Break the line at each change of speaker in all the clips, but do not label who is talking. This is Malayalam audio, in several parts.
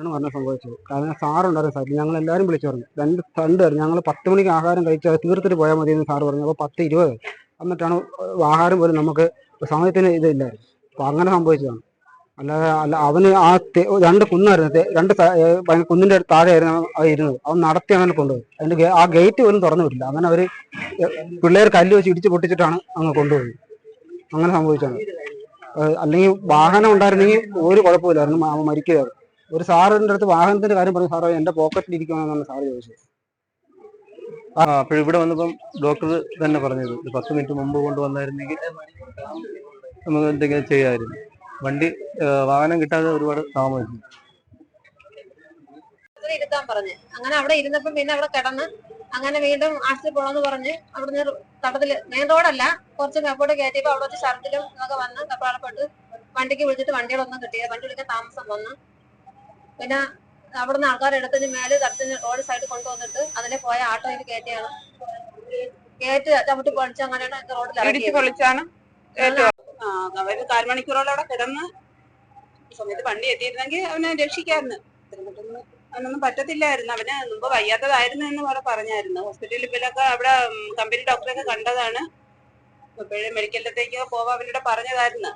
ആണ് പറഞ്ഞ സംഭവിച്ചത്. കാരണം സാറുണ്ടായിരുന്നു സാറിൽ ഞങ്ങൾ എല്ലാവരും വിളിച്ചു പറഞ്ഞു. രണ്ട് രണ്ടുപേരും ഞങ്ങൾ പത്ത് മണിക്ക് ആഹാരം കഴിച്ച് അത് തീർത്തിട്ട് പോയാൽ മതി എന്ന് സാറ് പറഞ്ഞു. അപ്പോൾ പത്ത് ഇരുപത് എന്നിട്ടാണ് ആഹാരം പോലും നമുക്ക് സമയത്തിന് ഇതില്ലായിരുന്നു. അപ്പോൾ അങ്ങനെ സംഭവിച്ചതാണ്. അല്ലാതെ അല്ല അവന് ആ രണ്ട് കുന്നായിരുന്നു. രണ്ട് കുന്നിന്റെ അവൻ ഇരുന്നത്. അവൻ നടത്തി അങ്ങനെ കൊണ്ടുപോയി. അതിന്റെ ആ ഗേറ്റ് പോലും തുറന്നു വിട്ടില്ല. അങ്ങനെ അവർ പിള്ളേർ കല്ല് വെച്ച് ഇടിച്ച് പൊട്ടിച്ചിട്ടാണ് അങ്ങ് കൊണ്ടുപോയി അങ്ങനെ സംഭവിച്ചാണ് അല്ലെങ്കിൽ വാഹനം ഉണ്ടായിരുന്നെങ്കിൽ ഒരു കുഴപ്പമില്ലായിരുന്നു. മരിക്കുകയായിരുന്നു. ഒരു സാറിന്റെ അടുത്ത് വാഹനത്തിന്റെ കാര്യം പറഞ്ഞു സാറോ എന്റെ പോക്കറ്റിൽ ഇരിക്കണമെന്നാണ് സാറ് ചോദിച്ചത്
അപ്പോൾ ഇവിടെ വന്നപ്പം ഡോക്ടർ തന്നെ പറഞ്ഞത് ഒരു പത്ത് മിനിറ്റ് മുമ്പ് കൊണ്ടുവന്നായിരുന്നെങ്കിൽ നമുക്ക് എന്തെങ്കിലും ചെയ്യാമായിരുന്നു. വണ്ടി വാഹനം കിട്ടാതെ ഒരുപാട് താമസിച്ചു.
പറഞ്ഞു. അങ്ങനെ അവിടെ ഇരുന്നപ്പം പിന്നെ അവിടെ കിടന്ന് അങ്ങനെ വീണ്ടും ആശുപത്രി പോകണമെന്ന് പറഞ്ഞ് അവിടുന്ന് തടത്തിൽ മെയിൻ റോഡല്ല. കുറച്ച് കപ്പോട്ട് കയറ്റിയപ്പോ അവിടെ വെച്ച് ഷർട്ടിലും ഇതൊക്കെ വന്ന് കപ്പാടപ്പെട്ട് വണ്ടിക്ക് വിളിച്ചിട്ട് വണ്ടികളൊന്നും കിട്ടിയില്ല. വണ്ടി വിളിക്കാൻ താമസം വന്നു. പിന്നെ അവിടുന്ന് ആൾക്കാർ എടുത്തതിന് മേലെ തടത്തിന് റോഡ് സൈഡിൽ കൊണ്ടുവന്നിട്ട് അതിനെ പോയ ആട്ടോയിൽ കയറ്റിയാണ്. കയറ്റി ചവിട്ടി പൊളിച്ച് അങ്ങനെയാണ് റോഡിൽ
ഇടിച്ച്
ഇറക്കിയത്
പൊളിച്ചാണ് ഏറ്റവും ആ, അവർ കാൽ മണിക്കൂറോളം അവിടെ കിടന്ന് സമയത്ത് വണ്ടി എത്തിയിരുന്നെങ്കിൽ അവനെ രക്ഷിക്കായിരുന്നു അവനൊന്നും പറ്റത്തില്ലായിരുന്നു. അവന് മുമ്പ് വയ്യാത്തതായിരുന്നു എന്ന് പോലെ പറഞ്ഞായിരുന്നു. ഹോസ്പിറ്റലിൽ ഇവരൊക്കെ അവിടെ കമ്പനി കമ്പനി ഡോക്ടറൊക്കെ കണ്ടതാണ്. ഇപ്പോഴും മെഡിക്കലിലത്തേക്ക് പോവാൻ അവനോട് പറഞ്ഞതായിരുന്നു.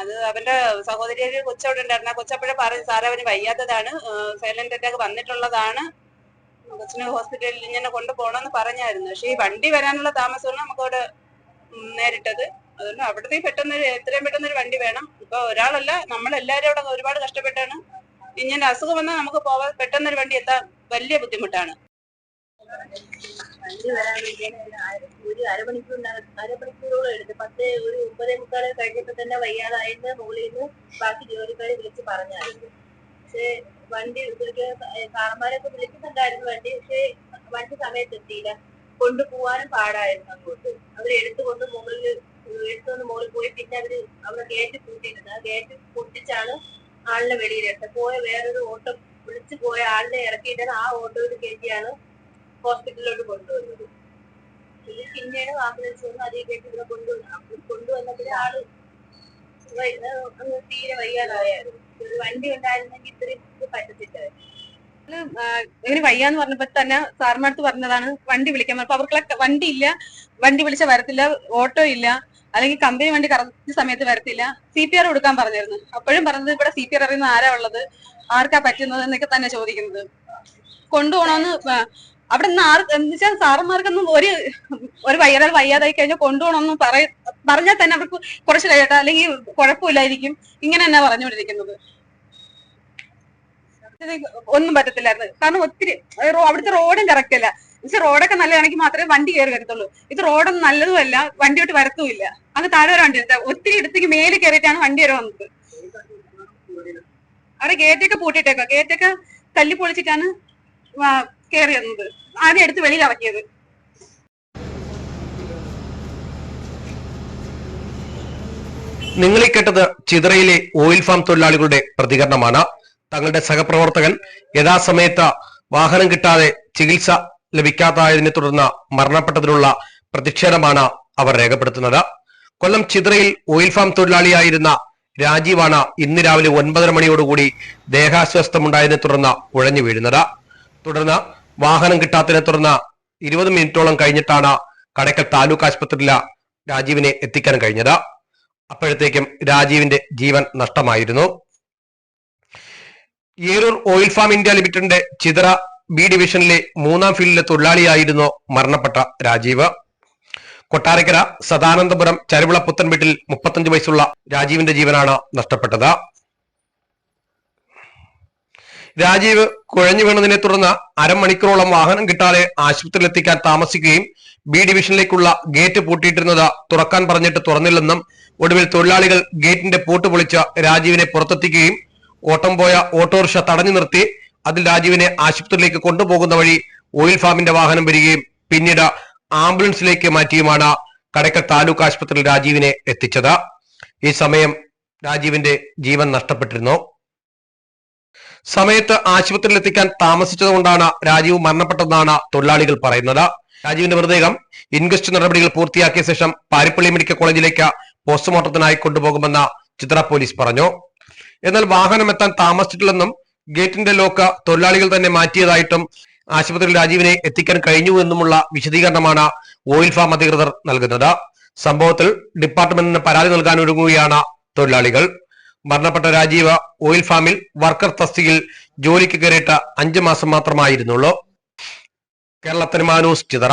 അത് അവന്റെ സഹോദരി ഒരു കൊച്ചവിടെ ഉണ്ടായിരുന്നു. ആ കൊച്ചപ്പോഴേ പറഞ്ഞു സാറേ അവന് വയ്യാത്തതാണ്. സൈലന്റ് അറ്റാക്ക് വന്നിട്ടുള്ളതാണ്. കൊച്ചിനെ ഹോസ്പിറ്റലിൽ ഇങ്ങനെ കൊണ്ടുപോകണമെന്ന് പറഞ്ഞായിരുന്നു. പക്ഷെ ഈ വണ്ടി വരാനുള്ള താമസമാണ് നമുക്കവിടെ നേരിട്ടത്. അതുകൊണ്ട് അവിടുത്തെ പെട്ടെന്ന് എത്രയും പെട്ടെന്ന് ഒരു വണ്ടി വേണം. ഇപ്പൊ ഒരാളല്ല നമ്മളെല്ലാരും അവിടെ ഒരുപാട് കഷ്ടപ്പെട്ടാണ്. ഇങ്ങനെ അസുഖം വന്നാൽ നമുക്ക് പോവാൻ പെട്ടെന്നൊരു വണ്ടി എത്താൻ വലിയ ബുദ്ധിമുട്ടാണ്.
വണ്ടി വരാൻ വേണ്ടി ഒരു അരമണിക്കൂർ അരമണിക്കൂറോളം എടുത്ത് പത്ത് ഒരു ഒമ്പതേ മുക്കാൽ കഴിഞ്ഞപ്പോ തന്നെ വയ്യാതായെന്ന് മുകളിൽ നിന്ന് ബാക്കി ജോലിക്കാരെ വിളിച്ച് പറഞ്ഞായിരുന്നു. പക്ഷേ വണ്ടി സാറന്മാരൊക്കെ വിളിക്കുന്നുണ്ടായിരുന്നു വണ്ടി പക്ഷേ വണ്ടി സമയത്ത് എത്തിയില്ല കൊണ്ടുപോവാനും പാടായിരുന്നു അങ്ങോട്ട്. അവർ എടുത്തുകൊണ്ട് മുകളിൽ എടുത്തുകൊണ്ട് മുകളിൽ പോയി പിന്നെ അവർ അവിടെ ഗേറ്റ് പൂട്ടിയിരുന്നു ആ ഗേറ്റ് പൊട്ടിച്ചാണ് ആളിനെ വെളിയിലെടുത്തത്. പോയ വേറൊരു ഓട്ടോ വിളിച്ചു പോയ ആളിനെ ഇറക്കിയിട്ടാണ് ആ ഓട്ടോയിൽ കയറ്റിയാണ് ഹോസ്പിറ്റലിലോട്ട് കൊണ്ടുവന്നത്. ഇത് പിന്നീട് ആംബുലൻസ് വന്ന് അതിലേക്ക് ഇവിടെ കൊണ്ടുവന്നു. കൊണ്ടുവന്നപ്പോഴേ ആൾ തീരെ വയ്യാതായിരുന്നു ഒരു വണ്ടി ഉണ്ടായിരുന്നെങ്കിൽ ഇത്രയും പറ്റത്തില്ല
ഇവന് വയ്യാന്ന് പറഞ്ഞപ്പോ തന്നെ സാറിനടുത്ത് പറഞ്ഞതാണ് വണ്ടി വിളിക്കാൻ അപ്പൊ അവർക്കുള്ള വണ്ടി ഇല്ല വണ്ടി വിളിച്ച വരത്തില്ല ഓട്ടോ ഇല്ല അല്ലെങ്കിൽ കമ്പനി വണ്ടി കറക്റ്റ് സമയത്ത് വരത്തില്ല സി പി ആർ കൊടുക്കാൻ പറഞ്ഞിരുന്നു. അപ്പോഴും പറഞ്ഞത് ഇവിടെ സി പി ആർ അറിയുന്ന ആരാ ഉള്ളത് ആർക്കാ പറ്റുന്നത് എന്നൊക്കെ തന്നെ ചോദിക്കുന്നത്. കൊണ്ടുപോകണമെന്ന് അവിടെ നിന്ന് ആർ എന്ന് വെച്ചാൽ സാറന്മാർക്കൊന്നും ഒരു ഒരു വയ്യാതെ വയ്യാതായി കഴിഞ്ഞാൽ കൊണ്ടുപോകണമെന്ന് പറയ പറഞ്ഞാൽ തന്നെ അവർക്ക് കുറച്ച് കഴിയട്ടെ അല്ലെങ്കിൽ കുഴപ്പമില്ലായിരിക്കും. ഇങ്ങനെ തന്നെ പറഞ്ഞുകൊണ്ടിരിക്കുന്നത്. ഒന്നും പറ്റത്തില്ലായിരുന്നു. കാരണം ഒത്തിരി അവിടുത്തെ റോഡും കറക്റ്റ് അല്ല. പക്ഷെ റോഡൊക്കെ നല്ലതാണെങ്കിൽ മാത്രമേ വണ്ടി കയറി വരത്തുള്ളൂ. ഇത് റോഡൊന്നും നല്ലതുമല്ല വണ്ടിയോട്ട് വരത്തുമില്ല. അങ്ങ് താഴെ വരെ വണ്ടി ഒത്തിരി ഇടത്തേക്ക് മേലെ കയറിയിട്ടാണ് വണ്ടി വരെ വന്നത്. അവിടെ ഗേറ്റൊക്കെ പൂട്ടിയിട്ടേക്കോ ഗേറ്റൊക്കെ തല്ലി പൊളിച്ചിട്ടാണ് കയറി വന്നത്. ആദ്യം എടുത്ത് വെളിയിൽ ഇറക്കിയത്
നിങ്ങൾ കേട്ടത് ചിതറയിലെ ഓയിൽ ഫാം തൊഴിലാളികളുടെ പ്രതികരണമാണ്. തങ്ങളുടെ സഹപ്രവർത്തകൻ യഥാസമയത്ത് വാഹനം കിട്ടാതെ ചികിത്സ ലഭിക്കാത്തതിനെ തുടർന്ന് മരണപ്പെട്ടതിനുള്ള പ്രതിഷേധമാണ് അവർ രേഖപ്പെടുത്തുന്നത്. കൊല്ലം ചിതറയിൽ ഓയിൽ ഫാം തൊഴിലാളിയായിരുന്ന രാജീവാണ് ഇന്ന് രാവിലെ ഒൻപതര മണിയോടുകൂടി ദേഹാസ്വസ്ഥമുണ്ടായതിനെ തുടർന്ന് ഉഴഞ്ഞു വീഴുന്നത്. തുടർന്ന് വാഹനം കിട്ടാത്തതിനെ തുടർന്ന് ഇരുപത് മിനിറ്റോളം കഴിഞ്ഞിട്ടാണ് കടയ്ക്കൽ താലൂക്ക് ആശുപത്രിയിലെ രാജീവിനെ എത്തിക്കാൻ കഴിഞ്ഞത്. അപ്പോഴത്തേക്കും രാജീവിന്റെ ജീവൻ നഷ്ടമായിരുന്നു. ഏരൂർ ഓയിൽ ഫാം ഇന്ത്യ ലിമിറ്റഡിന്റെ ചിതറ ബി ഡിവിഷനിലെ മൂന്നാം ഫീൽഡിലെ തൊഴിലാളിയായിരുന്നു മരണപ്പെട്ട രാജീവ്. കൊട്ടാരക്കര സദാനന്ദപുരം ചരുവിള പുത്തൻവീട്ടിൽ മുപ്പത്തഞ്ച് വയസ്സുള്ള രാജീവിന്റെ ജീവനാണ് നഷ്ടപ്പെട്ടത്. രാജീവ് കുഴഞ്ഞു വീണതിനെ തുടർന്ന് അരമണിക്കൂറോളം വാഹനം കിട്ടാതെ ആശുപത്രിയിൽ എത്തിക്കാൻ താമസിക്കുകയും ബി ഡിവിഷനിലേക്കുള്ള ഗേറ്റ് പൂട്ടിയിട്ടിരുന്നത് തുറക്കാൻ പറഞ്ഞിട്ട് തുറന്നില്ലെന്നും ഒടുവിൽ തൊഴിലാളികൾ ഗേറ്റിന്റെ പൂട്ട് പൊളിച്ച് രാജീവിനെ പുറത്തെത്തിക്കുകയും ഓട്ടം പോയ ഓട്ടോറിക്ഷ തടഞ്ഞു നിർത്തി അതിൽ രാജീവിനെ ആശുപത്രിയിലേക്ക് കൊണ്ടുപോകുന്ന വഴി ഓയിൽ ഫാമിന്റെ വാഹനം വരികയും പിന്നീട് ആംബുലൻസിലേക്ക് മാറ്റിയുമാണ് കടക്കൽ താലൂക്ക് ആശുപത്രിയിൽ രാജീവിനെ എത്തിച്ചത്. ഈ സമയം രാജീവിന്റെ ജീവൻ നഷ്ടപ്പെട്ടിരുന്നു. സമയത്ത് ആശുപത്രിയിൽ എത്തിക്കാൻ താമസിച്ചതുകൊണ്ടാണ് രാജീവ് മരണപ്പെട്ടതെന്നാണ് തൊഴിലാളികൾ പറയുന്നത്. രാജീവിന്റെ മൃതദേഹം ഇൻക്വസ്റ്റ് നടപടികൾ പൂർത്തിയാക്കിയ ശേഷം പാരിപ്പള്ളി മെഡിക്കൽ കോളേജിലേക്ക് പോസ്റ്റ്മോർട്ടത്തിനായി കൊണ്ടുപോകുമെന്ന് ചിത്ര പോലീസ് പറഞ്ഞു. എന്നാൽ വാഹനം എത്താൻ താമസിച്ചിട്ടില്ലെന്നും ഗേറ്റിന്റെ ലോക്ക് തൊഴിലാളികൾ തന്നെ മാറ്റിയതായിട്ടും ആശുപത്രിയിൽ രാജീവിനെ എത്തിക്കാൻ കഴിഞ്ഞു എന്നുമുള്ള വിശദീകരണമാണ് ഓയിൽ ഫാം അധികൃതർ നൽകുന്നത്. സംഭവത്തിൽ ഡിപ്പാർട്ട്മെന്റിന് പരാതി നൽകാൻ ഒരുങ്ങുകയാണ് തൊഴിലാളികൾ. മരണപ്പെട്ട രാജീവ ഓയിൽ ഫാമിൽ വർക്കർ തസ്തികയിൽ ജോലിക്ക് കയറിയിട്ട് അഞ്ചു മാസം മാത്രമായിരുന്നുള്ളൂ. കേരളത്തിന് മാനൂസ് ചിതറ.